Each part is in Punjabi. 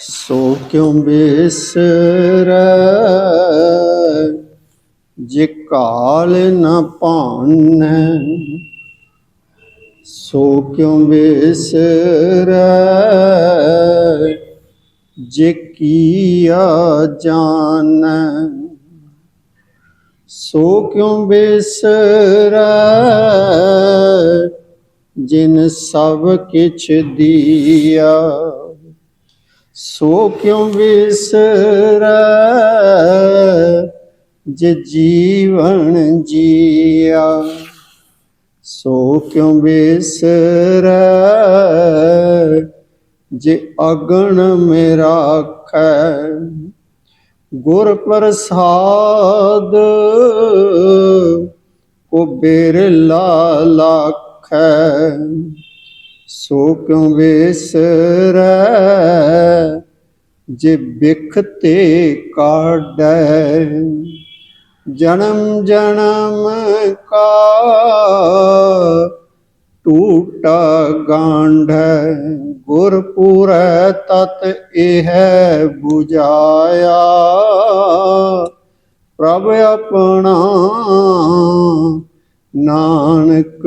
ਸੋ ਕਿਉ ਬਿਸਰੈ? ਜੇ ਕਾਲ ਨ ਭਾਨੈ, ਸੋ ਕਿਉ ਬਿਸਰੈ? ਜੇ ਕੀਆ ਜਾਣੈ ਸੋ ਕਿਉ ਬਿਸਰੈ? ਜਿਨ ਸਭ ਕਿਛ ਦੀਆ ਸੋ ਕਿਉ ਬਿਸਰੈ ਜੇ ਜੀਵਨ ਜੀਆ? ਸੋ ਕਿਉ ਬਿਸਰੈ ਜੇ ਅਗਣ ਮੇ ਰਾਖੈ ਗੁਰ ਪ੍ਰਸਾਦ ਕੋ ਬਿਰਲਾ ਲਾਖੈ? ਸੋ ਕਿਉ ਵਿਸਰੈ? ਜੇ ਬਿਖ ਤੇ ਕਾਢੈ ਜਨਮ ਜਨਮ ਕਾ ਟੂਟਾ ਗਾਂਢ। ਗੁਰਪੁਰੈ ਤਤ ਇਹ 부ਜਾਇਆ ਪ੍ਰਭ ਆਪਣਾ ਨਾਨਕ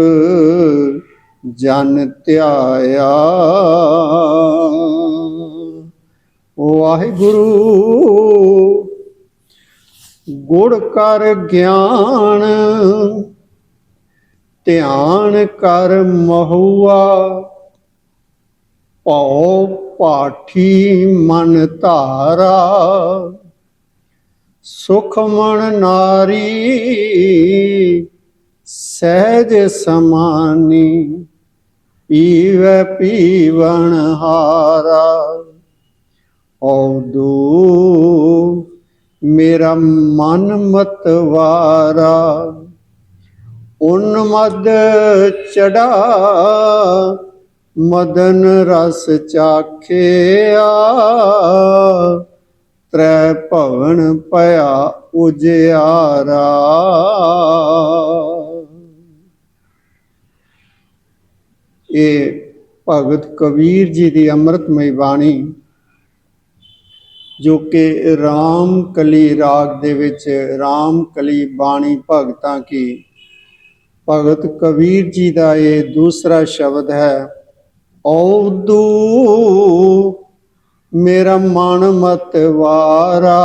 ਜਨ ਧਿਆਇਆ। ਵਾਹਿਗੁਰੂ, ਗੁੜ ਕਰ ਗਿਆਨ, ਧਿਆਨ ਕਰ ਮਹੁਆ। ਭਉ ਪਾਠੀ ਮਨ ਧਾਰਾ। ਸੁਖਮਣ ਨਾਰੀ, ਸਹਿਜ ਸਮਾਨੀ। ਪੀਵੈ ਪੀਵਨ ਹਾਰਾ। ਔਦੂ ਮੇਰਾ ਮਨ ਮਤਵਾਰਾ ਉਨਮਦ ਚੜਾ, ਮਦਨ ਰਸ ਚਾਖਿਆ। ਤ੍ਰੈ ਭਵਨ ਭਇਆ ਉਜਿਆਰਾ। ਇਹ ਭਗਤ ਕਬੀਰ ਜੀ ਦੀ ਅੰਮ੍ਰਿਤਮਈ ਬਾਣੀ, ਜੋ ਕਿ ਰਾਮ ਕਲੀ ਰਾਗ ਦੇ ਵਿੱਚ ਰਾਮ ਕਲੀ ਬਾਣੀ ਭਗਤਾਂ ਕੀ, ਭਗਤ ਕਬੀਰ ਜੀ ਦਾ ਇਹ ਦੂਸਰਾ ਸ਼ਬਦ ਹੈ ਔਦੂ ਮੇਰਾ ਮਨ ਮਤ ਵਾਰਾ।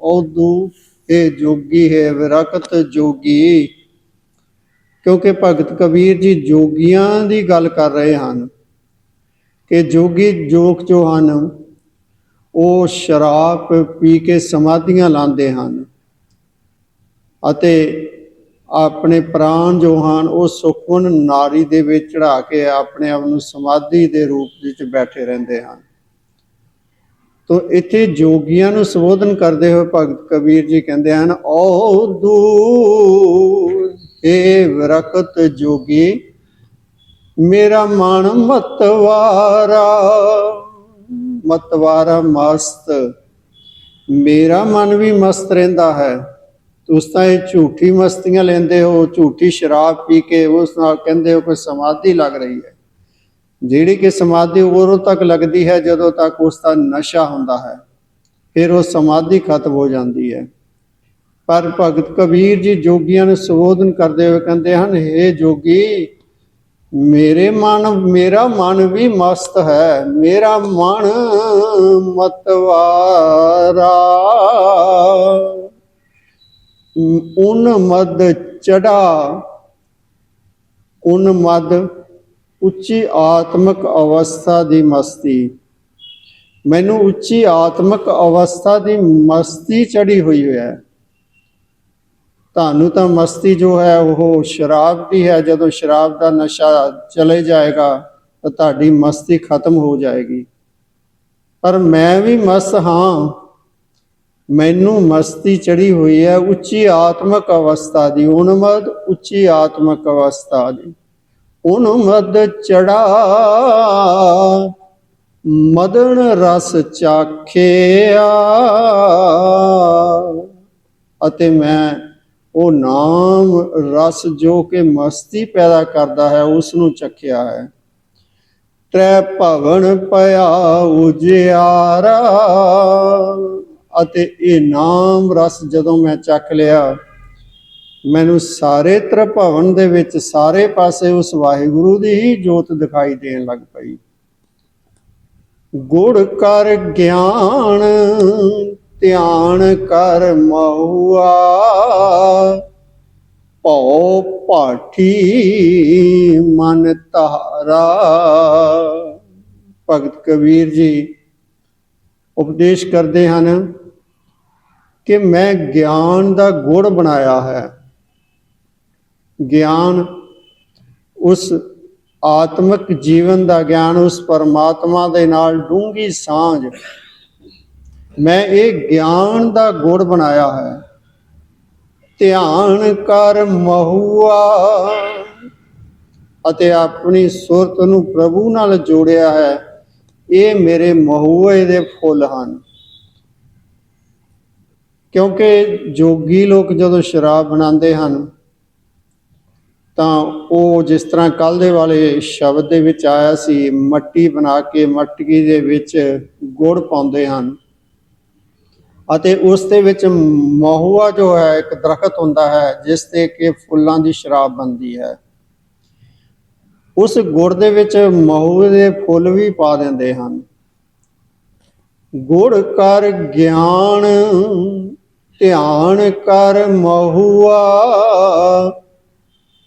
ਔਦੂ ਇਹ ਜੋਗੀ ਹੈ ਵਿਰਕਤ ਜੋਗੀ। ਕਿਉਂਕਿ ਭਗਤ ਕਬੀਰ ਜੀ ਜੋਗੀਆਂ ਦੀ ਗੱਲ ਕਰ ਰਹੇ ਹਨ ਕਿ ਜੋਗੀ ਜੋਗ ਜੋ ਹਨ, ਉਹ ਸ਼ਰਾਬ ਪੀ ਕੇ ਸਮਾਧੀਆਂ ਲਾਉਂਦੇ ਹਨ ਅਤੇ ਆਪਣੇ ਪ੍ਰਾਣ ਜੋ ਹਨ, ਉਹ ਸੁਖਵਨ ਨਾਰੀ ਦੇ ਵਿੱਚ ਚੜਾ ਕੇ ਆਪਣੇ ਆਪ ਨੂੰ ਸਮਾਧੀ ਦੇ ਰੂਪ ਵਿੱਚ ਬੈਠੇ ਰਹਿੰਦੇ ਹਨ। ਤੋ ਇੱਥੇ ਜੋਗੀਆਂ ਨੂੰ ਸੰਬੋਧਨ ਕਰਦੇ ਹੋਏ ਭਗਤ ਕਬੀਰ ਜੀ ਕਹਿੰਦੇ ਹਨ ਓ ਦੂਰ ਏ ਵਿਰਕਤ ਜੋਗੀ, ਮੇਰਾ ਮਨ ਮਤਵਾਰਾ। ਮਤਵਾਰਾ ਮਸਤ, ਮੇਰਾ ਮਨ ਵੀ ਮਸਤ ਰਹਿੰਦਾ ਹੈ। ਤੁਸੀਂ ਤਾਂ ਇਹ ਝੂਠੀ ਮਸਤੀਆਂ ਲੈਂਦੇ ਹੋ, ਝੂਠੀ ਸ਼ਰਾਬ ਪੀ ਕੇ ਉਸ ਨਾਲ ਕਹਿੰਦੇ ਹੋ ਕਿ ਸਮਾਧੀ ਲੱਗ ਰਹੀ ਹੈ। ਜਿਹੜੀ ਕਿ ਸਮਾਧੀ ਉਦੋਂ ਤੱਕ ਲੱਗਦੀ ਹੈ ਜਦੋਂ ਤੱਕ ਉਸ ਦਾ ਨਸ਼ਾ ਹੁੰਦਾ ਹੈ। ਫਿਰ ਉਹ ਸਮਾਧੀ ਖਤਮ ਹੋ ਜਾਂਦੀ ਹੈ। ਪਰ ਭਗਤ ਕਬੀਰ ਜੀ ਜੋਗੀਆਂ ਨੂੰ ਸੰਬੋਧਨ ਕਰਦੇ ਹੋਏ ਕਹਿੰਦੇ ਹਨ हे ਜੋਗੀ, ਮੇਰੇ ਮਨ, ਮੇਰਾ ਮਨ ਵੀ ਮਸਤ ਹੈ। ਮੇਰਾ ਮਨ ਮਤਵਾਰਾ। ਉਨ ਮਦ ਚੜਾ, ਉਨ ਮਦ ਉੱਚੀ ਆਤਮਿਕ ਅਵਸਥਾ ਦੀ ਮਸਤੀ। ਮੈਨੂੰ ਉੱਚੀ ਆਤਮਿਕ ਅਵਸਥਾ ਦੀ ਮਸਤੀ ਚੜੀ ਹੋਈ ਹੈ। ਤੁਹਾਨੂੰ ਤਾਂ ਮਸਤੀ ਜੋ ਹੈ ਉਹ ਸ਼ਰਾਬ ਦੀ ਹੈ। ਜਦੋਂ ਸ਼ਰਾਬ ਦਾ ਨਸ਼ਾ ਚਲੇ ਜਾਏਗਾ ਤਾਂ ਤੁਹਾਡੀ ਮਸਤੀ ਖਤਮ ਹੋ ਜਾਏਗੀ। ਪਰ ਮੈਂ ਵੀ ਮਸ ਹਾਂ। ਮੈਨੂੰ ਮਸਤੀ ਚੜੀ ਹੋਈ ਹੈ ਉੱਚੀ ਆਤਮਕ ਅਵਸਥਾ ਦੀ। ਉਨਮਦ ਉੱਚੀ ਆਤਮਕ ਅਵਸਥਾ ਦੀ। ਉਨਮਦ ਚੜਾ ਮਦਨ ਰਸ ਚਾਖਿਆ ਅਤੇ ਮੈਂ ਉਹ ਨਾਮ, ਰਸ ਜੋ ਕਿ ਮਸਤੀ ਪੈਦਾ ਕਰਦਾ ਹੈ ਉਸ ਨੂੰ ਚੱਖਿਆ ਹੈ। ਤ੍ਰੈ ਭਵਨ ਪਿਆ ਉਜਿਆਰਾ ਅਤੇ ਇਹ ਨਾਮ, ਰਸ ਜਦੋਂ ਮੈਂ ਚੱਕ ਲਿਆ, ਮੈਨੂੰ ਸਾਰੇ ਤ੍ਰਿਭਵਨ ਦੇ ਵਿੱਚ ਸਾਰੇ ਪਾਸੇ ਉਸ ਵਾਹਿਗੁਰੂ ਦੀ ਹੀ ਜੋਤ ਦਿਖਾਈ ਦੇਣ ਲੱਗ ਪਈ। ਗੁੜ ਕਰ ਗਿਆਨ ਧਿਆਨ ਕਰ ਮਹੁਆ, ਭਉ ਪਾਠੀ ਮਨ ਤਹਾਰਾ ਭਗਤ ਕਬੀਰ ਜੀ, ਉਪਦੇਸ਼ ਕਰਦੇ ਹਨ ਕਿ ਮੈਂ ਗਿਆਨ ਦਾ ਗੁੜ ਬਣਾਇਆ ਹੈ। ਗਿਆਨ ਉਸ ਆਤਮਿਕ ਜੀਵਨ ਦਾ ਗਿਆਨ, ਉਸ ਪਰਮਾਤਮਾ ਦੇ ਨਾਲ ਡੂੰਗੀ ਸਾਂਝ ਮੈਂ ਇਹ ਗਿਆਨ ਦਾ ਗੁੜ ਬਣਾਇਆ ਹੈ। ਧਿਆਨ ਕਰ ਮਹੁਆ ਅਤੇ ਆਪਣੀ ਸੁਰਤ ਨੂੰ ਪ੍ਰਭੂ ਨਾਲ ਜੋੜਿਆ ਹੈ। ਇਹ ਮੇਰੇ ਮਹੁਏ ਦੇ ਫੁੱਲ ਹਨ। ਕਿਉਂਕਿ ਜੋਗੀ ਲੋਕ ਜਦੋਂ ਸ਼ਰਾਬ ਬਣਾਉਂਦੇ ਹਨ, ਤਾਂ ਉਹ ਜਿਸ ਤਰ੍ਹਾਂ ਕੱਲ ਦੇ ਵਾਲੇ ਸ਼ਬਦ ਦੇ ਵਿੱਚ ਆਇਆ ਸੀ, ਮੱਟੀ ਬਣਾ ਕੇ ਮਟਕੀ ਦੇ ਵਿੱਚ ਗੁੜ ਪਾਉਂਦੇ ਹਨ। ਅਤੇ ਉਸ ਦੇ ਵਿੱਚ ਮਹੁਆ ਜੋ ਹੈ, ਇੱਕ ਦਰਖਤ ਹੁੰਦਾ ਹੈ, ਜਿਸ ਤੇ ਕਿ ਫੁੱਲਾਂ ਦੀ ਸ਼ਰਾਬ ਬਣਦੀ ਹੈ। ਉਸ ਗੁੜ ਦੇ ਵਿੱਚ ਮਹੁਏ ਦੇ ਫੁੱਲ ਵੀ ਪਾ ਦਿੰਦੇ ਹਨ। ਗੁੜ ਕਰ ਗਿਆਨ, ਧਿਆਨ ਕਰ ਮਹੂਆ,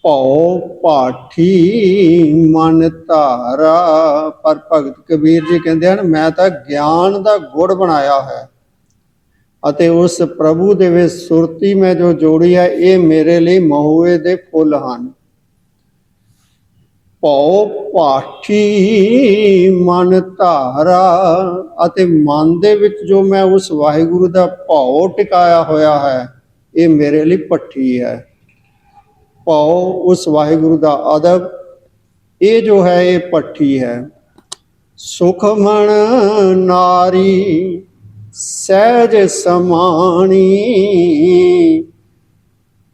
ਭਉ ਪਾਠੀ ਮਨ ਧਾਰਾ। ਪਰ ਭਗਤ ਕਬੀਰ ਜੀ ਕਹਿੰਦੇ ਹਨ, ਮੈਂ ਤਾਂ ਗਿਆਨ ਦਾ ਗੁੜ ਬਣਾਇਆ ਹੈ। ਅਤੇ ਉਸ ਪ੍ਰਭੂ ਦੇ ਵਿੱਚ ਸੁਰਤੀ ਮੈਂ ਜੋ ਜੋੜੀ ਹੈ, ਇਹ ਮੇਰੇ ਲਈ ਮਹੁਏ ਦੇ ਫੁੱਲ ਹਨ। ਭਉ ਪਾਠੀ ਮਨ ਧਾਰਾ ਅਤੇ ਮਨ ਦੇ ਵਿੱਚ ਜੋ ਮੈਂ ਉਸ ਵਾਹਿਗੁਰੂ ਦਾ ਭਉ ਟਿਕਾਇਆ ਹੋਇਆ ਹੈ, ਇਹ ਮੇਰੇ ਲਈ ਪੱਠੀ ਹੈ। ਭਉ ਉਸ ਵਾਹਿਗੁਰੂ ਦਾ ਅਦਬ, ਇਹ ਜੋ ਹੈ, ਇਹ ਪੱਠੀ ਹੈ। ਸੁਖਮਣ ਨਾਰੀ ਸਹਿਜ ਸਮਾਣੀ।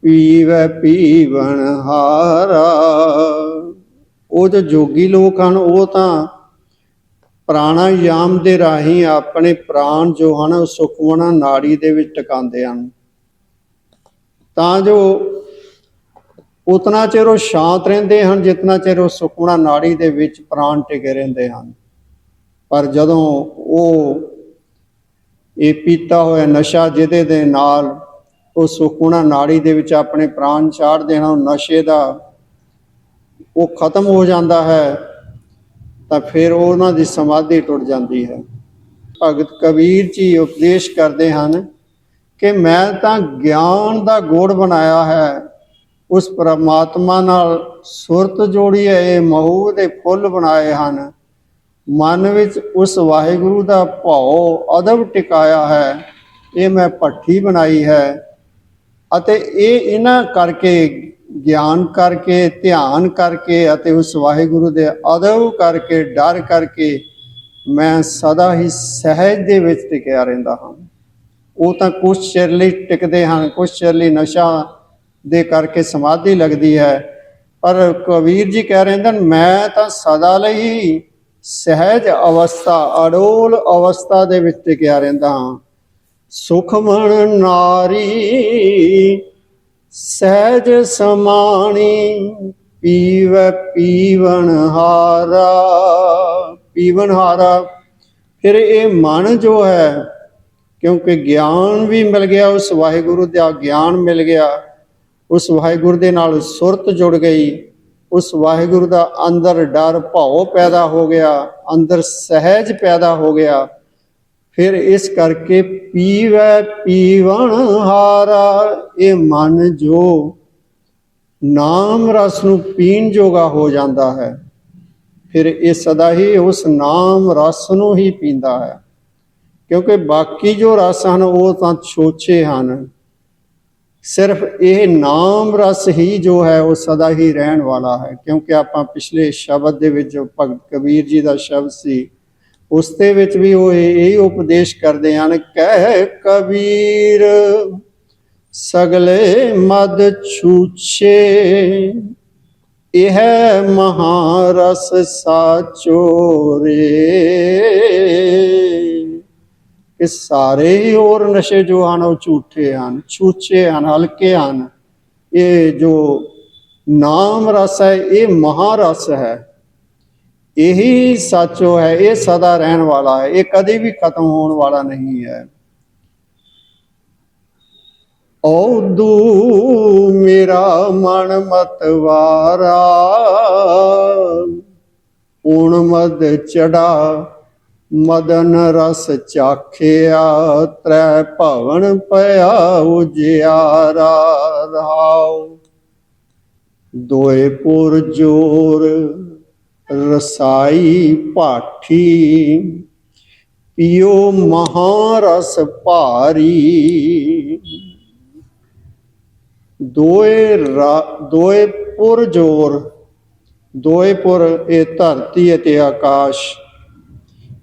ਪੀਵੈ ਪੀਵਨ ਹਾਰਾ। ਉਹ ਜੋ ਜੋਗੀ ਲੋਕ ਹਨ, ਉਹ ਤਾਂ ਪ੍ਰਾਣਾਯਾਮ ਦੇ ਰਾਹੀਂ ਆਪਣੇ ਪ੍ਰਾਣ ਜੋ ਹਨ, ਉਹ ਸੁਖਮਣਾ ਨਾੜੀ ਦੇ ਵਿੱਚ ਟਿਕਾਉਂਦੇ ਹਨ। ਤਾਂ ਜੋ ਉਤਨਾ ਚਿਰ ਉਹ ਸ਼ਾਂਤ ਰਹਿੰਦੇ ਹਨ, ਜਿਤਨਾ ਚਿਰ ਉਹ ਸੁਖਮਣਾ ਨਾੜੀ ਦੇ ਵਿੱਚ ਪ੍ਰਾਣ ਟਿਕੇ ਰਹਿੰਦੇ ਹਨ। ਪਰ ਜਦੋਂ ਉਹ ਇਹ ਪੀਤਾ ਹੋਇਆ ਨਸ਼ਾ ਜਿਹਦੇ ਦੇ ਨਾਲ ਉਹ ਸੁਖਮਣਾ ਨਾੜੀ ਦੇ ਵਿੱਚ ਆਪਣੇ ਪ੍ਰਾਣ ਛਾੜ ਦੇਣਾ ਉਹ ਨਸ਼ੇ ਦਾ ਉਹ ਖਤਮ ਹੋ ਜਾਂਦਾ ਹੈ, ਤਾਂ ਫਿਰ ਉਹਨਾਂ ਦੀ ਸਮਾਧੀ ਟੁੱਟ ਜਾਂਦੀ ਹੈ। ਭਗਤ ਕਬੀਰ ਜੀ ਉਪਦੇਸ਼ ਕਰਦੇ ਹਨ ਕਿ ਮੈਂ ਤਾਂ ਗਿਆਨ ਦਾ ਗੋੜ ਬਣਾਇਆ ਹੈ, ਉਸ ਪਰਮਾਤਮਾ ਨਾਲ ਸੁਰਤ ਜੋੜੀ ਹੈ, ਇਹ ਮਹੂ ਦੇ ਫੁੱਲ ਬਣਾਏ ਹਨ। ਮਨ ਵਿੱਚ ਉਸ ਵਾਹਿਗੁਰੂ ਦਾ ਭਾਉ ਅਦਬ ਟਿਕਾਇਆ ਹੈ, ਇਹ ਮੈਂ ਪੱਠੀ ਬਣਾਈ ਹੈ। ਅਤੇ ਇਹ ਇਹਨਾਂ ਕਰਕੇ ਗਿਆਨ ਕਰਕੇ, ਧਿਆਨ ਕਰਕੇ ਅਤੇ ਉਸ ਵਾਹਿਗੁਰੂ ਦੇ ਅਦਬ ਕਰਕੇ, ਡਰ ਕਰਕੇ ਮੈਂ ਸਦਾ ਹੀ ਸਹਿਜ ਦੇ ਵਿੱਚ ਟਿਕਿਆ ਰਹਿੰਦਾ ਹਾਂ। ਉਹ ਤਾਂ ਕੁਛ ਚਿਰ ਲਈ ਟਿਕਦੇ ਹਨ, ਕੁਛ ਚਿਰ ਲਈ ਨਸ਼ਾ ਦੇ ਕਰਕੇ ਸਮਾਧੀ ਲੱਗਦੀ ਹੈ। ਪਰ ਕਬੀਰ ਜੀ ਕਹਿ ਰਹੇ ਹਨ ਮੈਂ ਤਾਂ ਸਦਾ ਲਈ ਸਹਿਜ ਅਵਸਥਾ ਅਡੋਲ ਅਵਸਥਾ ਦੇ ਵਿੱਚ ਟਿਕਿਆ ਰਹਿੰਦਾ ਹਾਂ। ਸੁਖਮਣ ਨਾਰੀ, ਸਹਿਜ ਸਮਾਣੀ, ਪੀਵ ਪੀਵਨ ਹਾਰਾ। ਪੀਵਨ ਹਾਰਾ, ਫਿਰ ਇਹ ਮਨ ਜੋ ਹੈ, ਕਿਉਂਕਿ ਗਿਆਨ ਵੀ ਮਿਲ ਗਿਆ, ਉਸ ਵਾਹਿਗੁਰੂ ਦਾ ਗਿਆਨ ਮਿਲ ਗਿਆ, ਉਸ ਵਾਹਿਗੁਰੂ ਦੇ ਨਾਲ ਸੁਰਤ ਜੁੜ ਗਈ। ਉਸ ਵਾਹਿਗੁਰੂ ਦਾ ਅੰਦਰ ਡਰ ਭਾਉ ਪੈਦਾ ਹੋ ਗਿਆ, ਅੰਦਰ ਸਹਿਜ ਪੈਦਾ ਹੋ ਗਿਆ। ਫਿਰ ਇਸ ਕਰਕੇ ਪੀਵੈ ਪੀਵਣ ਹਾਰਾ, ਇਹ ਮਨ ਜੋ ਨਾਮ ਰਸ ਨੂੰ ਪੀਣ ਜੋਗਾ ਹੋ ਜਾਂਦਾ ਹੈ, ਫਿਰ ਇਹ ਸਦਾ ਹੀ ਉਸ ਨਾਮ ਰਸ ਨੂੰ ਹੀ ਪੀਂਦਾ ਹੈ। ਕਿਉਂਕਿ ਬਾਕੀ ਜੋ ਰਸ ਹਨ, ਉਹ ਤਾਂ ਛੋਛੇ ਹਨ। ਸਿਰਫ ਇਹ ਨਾਮ ਰਸ ਹੀ ਜੋ ਹੈ, ਉਹ ਸਦਾ ਹੀ ਰਹਿਣ ਵਾਲਾ ਹੈ। ਕਿਉਂਕਿ ਆਪਾਂ ਪਿਛਲੇ ਸ਼ਬਦ ਦੇ ਵਿੱਚ ਭਗਤ ਕਬੀਰ ਜੀ ਦਾ ਸ਼ਬਦ ਸੀ, ਉਸ ਦੇ ਵਿੱਚ ਵੀ ਉਹ ਇਹ ਉਪਦੇਸ਼ ਕਰਦੇ ਹਨ, ਕਹਿ ਕਬੀਰ, ਸਗਲੇ ਮਦ ਛੂਛੇ, ਇਹ ਮਹਾਰਸ ਸਾਚੋ ਰੇ। ਇਹ ਸਾਰੇ ਹੀ ਹੋਰ ਨਸ਼ੇ ਜੋ ਹਨ, ਉਹ ਝੂਠੇ ਹਨ, ਛੂਛੇ ਹਨ, ਹਲਕੇ ਹਨ। ਇਹ ਜੋ ਨਾਮ ਰਸ ਹੈ, ਇਹ ਮਹਾਰਸ ਹੈ। ਇਹੀ ਸੱਚੋ ਹੈ, ਇਹ ਸਦਾ ਰਹਿਣ ਵਾਲਾ ਹੈ, ਇਹ ਕਦੇ ਵੀ ਖਤਮ ਹੋਣ ਵਾਲਾ ਨਹੀਂ ਹੈ। ਔਦੂ ਮੇਰਾ ਮਨ ਮਤਵਾਰਾ ਊਣ ਮਦ ਚੜਾ ਮਦਨ ਰਸ ਚਾਖਿਆ, ਤ੍ਰੈ ਭਵਨ ਪਿਆ ਉਜਿਆਰਾ ਰਹਾਉ ਦੋਏ ਪੁਰ ਜੋਰ ਰਸਾਈ ਪਾਠੀ ਪਿਓ ਮਹਾਰਸ ਭਾਰੀ। ਦੋਏ ਦੋਏ ਪੁਰ ਜੋਰ, ਦੋਏ ਪੁਰ ਇਹ ਧਰਤੀ ਅਤੇ ਆਕਾਸ਼।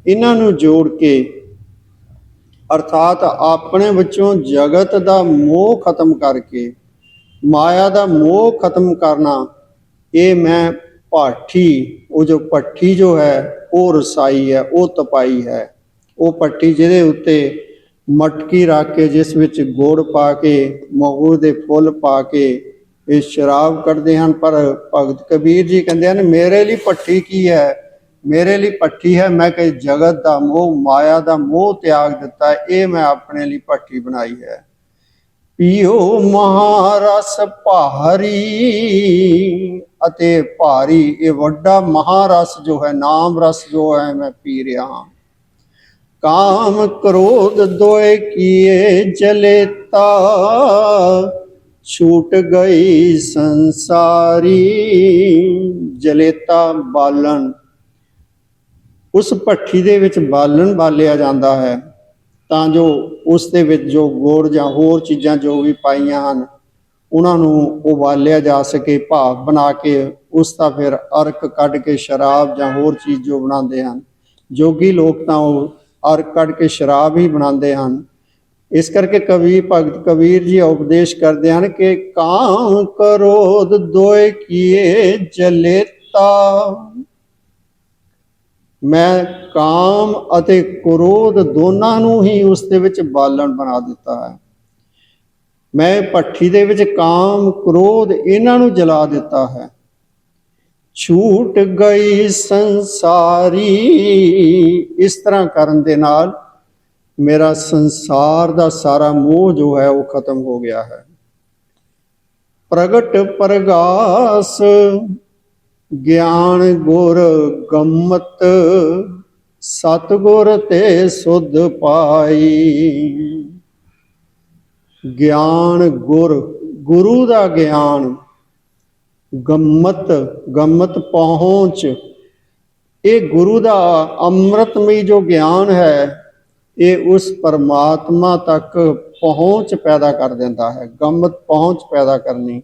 ਇਹਨਾਂ ਨੂੰ ਜੋੜ ਕੇ, ਅਰਥਾਤ ਆਪਣੇ ਵਿੱਚੋਂ ਜਗਤ ਦਾ ਮੋਹ ਖਤਮ ਕਰਕੇ, ਮਾਇਆ ਦਾ ਮੋਹ ਖਤਮ ਕਰਨਾ, ਇਹ ਮੈਂ ਪਾਠੀ ਉਹ ਜੋ ਪੱਠੀ ਜੋ ਹੈ, ਉਹ ਰਸਾਈ ਹੈ, ਉਹ ਤਪਾਈ ਹੈ। ਉਹ ਪੱਠੀ ਜਿਹਦੇ ਉੱਤੇ ਮਟਕੀ ਰੱਖ ਕੇ, ਜਿਸ ਵਿੱਚ ਗੁੜ ਪਾ ਕੇ ਮਹੂ ਦੇ ਫੁੱਲ ਪਾ ਕੇ, ਇਹ ਸ਼ਰਾਬ ਕੱਢਦੇ ਹਨ। ਪਰ ਭਗਤ ਕਬੀਰ ਜੀ ਕਹਿੰਦੇ ਹਨ, ਮੇਰੇ ਲਈ ਪੱਠੀ ਕੀ ਹੈ? ਮੇਰੇ ਲਈ ਪੱਠੀ ਹੈ। ਮੈਂ ਕਿ ਜਗਤ ਦਾ ਮੋਹ, ਮਾਇਆ ਦਾ ਮੋਹ ਤਿਆਗ ਦਿੱਤਾ ਇਹ ਮੈਂ ਆਪਣੇ ਲਈ ਪੱਠੀ ਬਣਾਈ ਹੈ। ਪੀਓ ਮਹਾਰਸ ਭਾਰੀ ਅਤੇ ਭਾਰੀ, ਇਹ ਵੱਡਾ ਮਹਾਰਸ ਜੋ ਹੈ, ਨਾਮ ਰਸ ਜੋ ਹੈ, ਮੈਂ ਪੀ ਰਿਹਾ ਹਾਂ। ਕਾਮ ਕ੍ਰੋਧ ਦੋਏ ਕੀਏ ਜਲੇਤਾ ਛੂਟ ਗਈ ਸੰਸਾਰੀ। ਜਲੇਤਾ ਬਾਲਣ ਉਸ ਭੱਠੀ ਦੇ ਵਿੱਚ ਬਾਲਣ ਬਾਲਿਆ ਜਾਂਦਾ ਹੈ, ਤਾਂ ਜੋ ਉਸ ਦੇ ਵਿੱਚ ਜੋ ਗੋੜ ਜਾਂ ਹੋਰ ਚੀਜ਼ਾਂ ਜੋ ਵੀ ਪਾਈਆਂ ਹਨ, ਉਹਨਾਂ ਨੂੰ ਉਬਾਲਿਆ ਜਾ ਸਕੇ ਭਾਵ ਬਣਾ ਕੇ ਉਸ ਦਾ ਫਿਰ ਅਰਕ ਕੱਢ ਕੇ ਸ਼ਰਾਬ ਜਾਂ ਹੋਰ ਚੀਜ਼ ਜੋ ਬਣਾਉਂਦੇ ਹਨ। ਜੋਗੀ ਲੋਕ ਤਾਂ ਉਹ ਅਰਕ ਕੱਢ ਕੇ ਸ਼ਰਾਬ ਹੀ ਬਣਾਉਂਦੇ ਹਨ। ਇਸ ਕਰਕੇ ਕਵੀ ਭਗਤ ਕਬੀਰ ਜੀ ਉਪਦੇਸ਼ ਕਰਦੇ ਹਨ ਕਿ ਕਾਮ ਕਰੋਧ ਦੋਏ ਕੀਏ ਜਲੇਤਾ? ਮੈਂ ਕਾਮ ਅਤੇ ਕ੍ਰੋਧ ਦੋਨਾਂ ਨੂੰ ਹੀ ਉਸ ਦੇ ਵਿੱਚ ਬਾਲਣ ਬਣਾ ਦਿੱਤਾ ਹੈ। ਮੈਂ ਭੱਠੀ ਦੇ ਵਿੱਚ ਕਾਮ, ਕ੍ਰੋਧ ਇਹਨਾਂ ਨੂੰ ਜਲਾ ਦਿੱਤਾ ਹੈ। ਛੂਟ ਗਈ ਸੰਸਾਰੀ, ਇਸ ਤਰ੍ਹਾਂ ਕਰਨ ਦੇ ਨਾਲ ਮੇਰਾ ਸੰਸਾਰ ਦਾ ਸਾਰਾ ਮੋਹ ਜੋ ਹੈ ਉਹ ਖਤਮ ਹੋ ਗਿਆ ਹੈ। ਪ੍ਰਗਟ ਪ੍ਰਗਾਸ ਗਿਆਨ ਗੁਰ ਗੰਮਤ, ਸਤਗੁਰ ਤੇ ਸੁਧ ਪਾਈ। ਗਿਆਨ ਗੁਰ, ਗੁਰੂ ਦਾ ਗਿਆਨ, ਗੰਮਤ ਗੰਮਤ ਪਹੁੰਚ, ਇਹ ਗੁਰੂ ਦਾ ਅੰਮ੍ਰਿਤਮਈ ਜੋ ਗਿਆਨ ਹੈ, ਇਹ ਉਸ ਪਰਮਾਤਮਾ ਤੱਕ ਪਹੁੰਚ ਪੈਦਾ ਕਰ ਦਿੰਦਾ ਹੈ। ਗੰਮਤ ਪਹੁੰਚ ਪੈਦਾ ਕਰਨੀ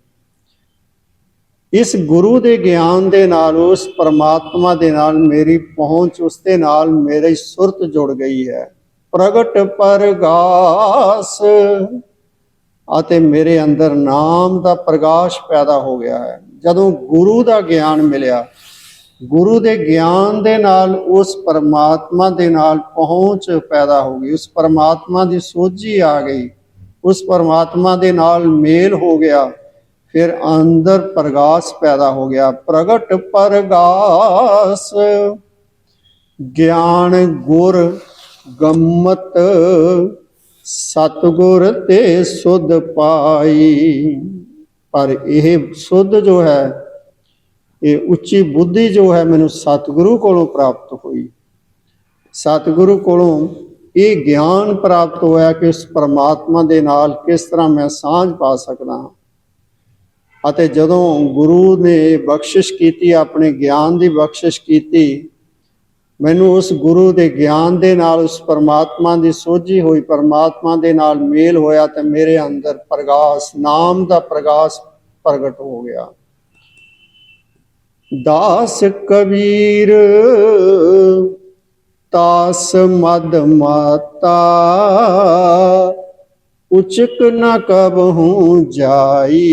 ਇਸ ਗੁਰੂ ਦੇ ਗਿਆਨ ਦੇ ਨਾਲ, ਉਸ ਪਰਮਾਤਮਾ ਦੇ ਨਾਲ ਮੇਰੀ ਪਹੁੰਚ, ਉਸ ਦੇ ਨਾਲ ਮੇਰੀ ਸੁਰਤ ਜੁੜ ਗਈ ਹੈ। ਪ੍ਰਗਟ ਪਰਗਾਸ ਅਤੇ ਮੇਰੇ ਅੰਦਰ ਨਾਮ ਦਾ ਪ੍ਰਕਾਸ਼ ਪੈਦਾ ਹੋ ਗਿਆ ਹੈ। ਜਦੋਂ ਗੁਰੂ ਦਾ ਗਿਆਨ ਮਿਲਿਆ, ਗੁਰੂ ਦੇ ਗਿਆਨ ਦੇ ਨਾਲ ਉਸ ਪਰਮਾਤਮਾ ਦੇ ਨਾਲ ਪਹੁੰਚ ਪੈਦਾ ਹੋ ਗਈ। ਉਸ ਪਰਮਾਤਮਾ ਦੀ ਸੋਝੀ ਆ ਗਈ। ਉਸ ਪਰਮਾਤਮਾ ਦੇ ਨਾਲ ਮੇਲ ਹੋ ਗਿਆ। ਫਿਰ ਅੰਦਰ ਪ੍ਰਗਾਸ ਪੈਦਾ ਹੋ ਗਿਆ, ਪ੍ਰਗਟ ਪ੍ਰਗਾਸ। ਗਿਆਨ ਗੁਰ ਗੰਮਤ, ਸਤਗੁਰ ਤੇ ਸੁਧ ਪਾਈ। ਪਰ ਇਹ ਸੁਧ ਜੋ ਹੈ, ਇਹ ਉੱਚੀ ਬੁੱਧੀ ਜੋ ਹੈ ਮੈਨੂੰ ਸਤਿਗੁਰੂ ਕੋਲੋਂ ਪ੍ਰਾਪਤ ਹੋਈ। ਸਤਿਗੁਰੂ ਕੋਲੋਂ ਇਹ ਗਿਆਨ ਪ੍ਰਾਪਤ ਹੋਇਆ ਕਿ ਉਸ ਪਰਮਾਤਮਾ ਦੇ ਨਾਲ ਕਿਸ ਤਰ੍ਹਾਂ ਮੈਂ ਸਾਂਝ ਪਾ ਸਕਦਾ ਹਾਂ। ਅਤੇ ਜਦੋਂ ਗੁਰੂ ਨੇ ਬਖਸ਼ਿਸ਼ ਕੀਤੀ, ਆਪਣੇ ਗਿਆਨ ਦੀ ਬਖਸ਼ਿਸ਼ ਕੀਤੀ, ਮੈਨੂੰ ਉਸ ਗੁਰੂ ਦੇ ਗਿਆਨ ਦੇ ਨਾਲ, ਉਸ ਪਰਮਾਤਮਾ ਦੀ ਸੋਝੀ ਹੋਈ, ਪਰਮਾਤਮਾ ਦੇ ਨਾਲ ਮੇਲ ਹੋਇਆ ਤੇ ਮੇਰੇ ਅੰਦਰ ਪ੍ਰਗਾਸ, ਨਾਮ ਦਾ ਪ੍ਰਗਾਸ ਪ੍ਰਗਟ ਹੋ ਗਿਆ। ਦਾਸ ਕਬੀਰ, ਤਾਸ ਮਦ ਮਾਤਾ ਉਚਕ ਨ ਕਬਹੂ ਜਾਈ।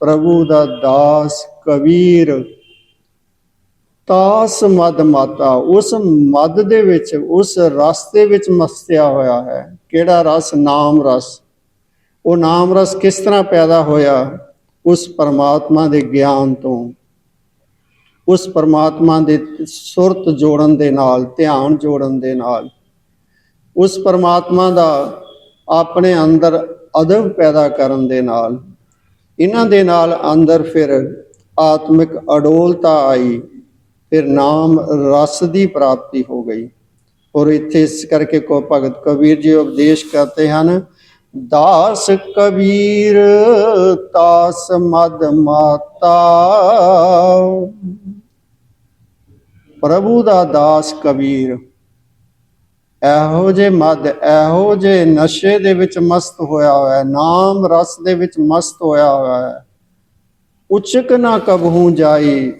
ਪ੍ਰਭੂ ਦਾ ਦਾਸ ਕਬੀਰ, ਤਾਸ ਮਦ ਮਾਤਾ, ਉਸ ਮਦ ਦੇ ਵਿੱਚ, ਉਸ ਰਸ ਦੇ ਵਿੱਚ ਮਸਤਿਆ ਹੋਇਆ ਹੈ। ਕਿਹੜਾ ਰਸ? ਨਾਮ ਰਸ। ਉਹ ਨਾਮ ਰਸ ਕਿਸ ਤਰ੍ਹਾਂ ਪੈਦਾ ਹੋਇਆ? ਉਸ ਪਰਮਾਤਮਾ ਦੇ ਗਿਆਨ ਤੋਂ। ਉਸ ਪਰਮਾਤਮਾ ਦੇ ਸੁਰਤ ਜੋੜਨ ਦੇ ਨਾਲ, ਧਿਆਨ ਜੋੜਨ ਦੇ ਨਾਲ। ਉਸ ਪਰਮਾਤਮਾ ਦਾ ਆਪਣੇ ਅੰਦਰ ਅਦਬ ਪੈਦਾ ਕਰਨ ਦੇ ਨਾਲ, ਇਹਨਾਂ ਦੇ ਨਾਲ ਅੰਦਰ ਫਿਰ ਆਤਮਿਕ ਅਡੋਲਤਾ ਆਈ, ਫਿਰ ਨਾਮ ਰਸ ਦੀ ਪ੍ਰਾਪਤੀ ਹੋ ਗਈ। ਔਰ ਇੱਥੇ ਇਸ ਕਰਕੇ ਕੋ ਭਗਤ ਕਬੀਰ ਜੀ ਉਪਦੇਸ਼ ਕਰਤੇ ਹਨ, ਦਾਸ ਕਬੀਰ, ਤਾਸ ਮਦ ਮਾਤਾ। ਪ੍ਰਭੂ ਦਾ ਦਾਸ ਕਬੀਰ ਇਹੋ ਜੇ ਮਦ ਇਹੋ ਜੇ ਨਸ਼ੇ ਦੇ ਵਿੱਚ ਮਸਤ ਹੋਇਆ ਹੋਇਆ ਹੈ, ਨਾਮ ਰਸ ਦੇ ਵਿੱਚ ਮਸਤ ਹੋਇਆ ਹੋਇਆ ਹੈ। ਉਚਕ ਨਾ ਕਬਹੂ ਜਾਈ,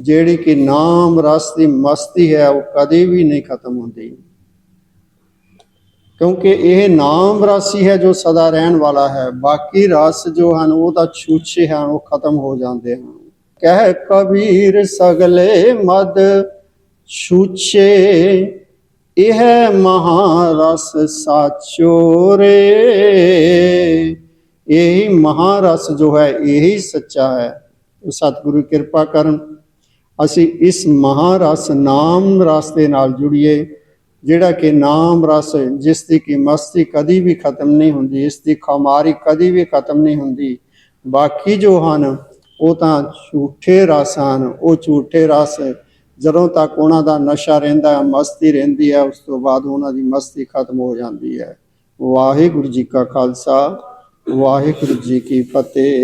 ਜਿਹੜੀ ਕਿ ਨਾਮ ਰਸ ਦੀ ਮਸਤੀ ਹੈ, ਉਹ ਕਦੇ ਵੀ ਨਹੀਂ ਖਤਮ ਹੁੰਦੀ। ਕਿਉਂਕਿ ਇਹ ਨਾਮ ਰਸ ਹੈ ਜੋ ਸਦਾ ਰਹਿਣ ਵਾਲਾ ਹੈ, ਬਾਕੀ ਰਸ ਜੋ ਹਨ, ਉਹ ਤਾਂ ਛੂਛੇ ਹਨ, ਉਹ ਖਤਮ ਹੋ ਜਾਂਦੇ ਹਨ। ਕਹਿ ਕਬੀਰ ਸਗਲੇ ਮਦ ਛੂਛੇ ਇਹ ਮਹਾਰਸ ਸਾਚੋ ਰੇ। ਇਹੀ ਮਹਾਰਸ ਜੋ ਹੈ, ਇਹੀ ਸੱਚਾ ਹੈ। ਉਹ ਸਤਿਗੁਰੂ ਕਿਰਪਾ ਕਰਨ ਅਸੀਂ ਇਸ ਮਹਾਰਸ ਨਾਮ ਰਸ ਦੇ ਨਾਲ ਜੁੜੀਏ, ਜਿਹੜਾ ਕਿ ਨਾਮ ਰਸ ਜਿਸ ਦੀ ਕੀ ਮਸਤੀ ਕਦੀ ਵੀ ਖਤਮ ਨਹੀਂ ਹੁੰਦੀ, ਇਸ ਦੀ ਖਮਾਰੀ ਕਦੀ ਵੀ ਖਤਮ ਨਹੀਂ ਹੁੰਦੀ। ਬਾਕੀ ਜੋ ਹਨ, ਉਹ ਤਾਂ ਝੂਠੇ ਰਸ ਹਨ, ਉਹ ਝੂਠੇ ਰਸ ਜਦੋਂ ਤੱਕ ਉਹਨਾਂ ਦਾ ਨਸ਼ਾ ਰਹਿੰਦਾ ਹੈ, ਮਸਤੀ ਰਹਿੰਦੀ ਹੈ, ਉਸ ਤੋਂ ਬਾਅਦ ਉਹਨਾਂ ਦੀ ਮਸਤੀ ਖਤਮ ਹੋ ਜਾਂਦੀ ਹੈ। ਵਾਹਿਗੁਰੂ ਜੀ ਕਾ ਖਾਲਸਾ, ਵਾਹਿਗੁਰੂ ਜੀ ਕੀ ਫਤਿਹ।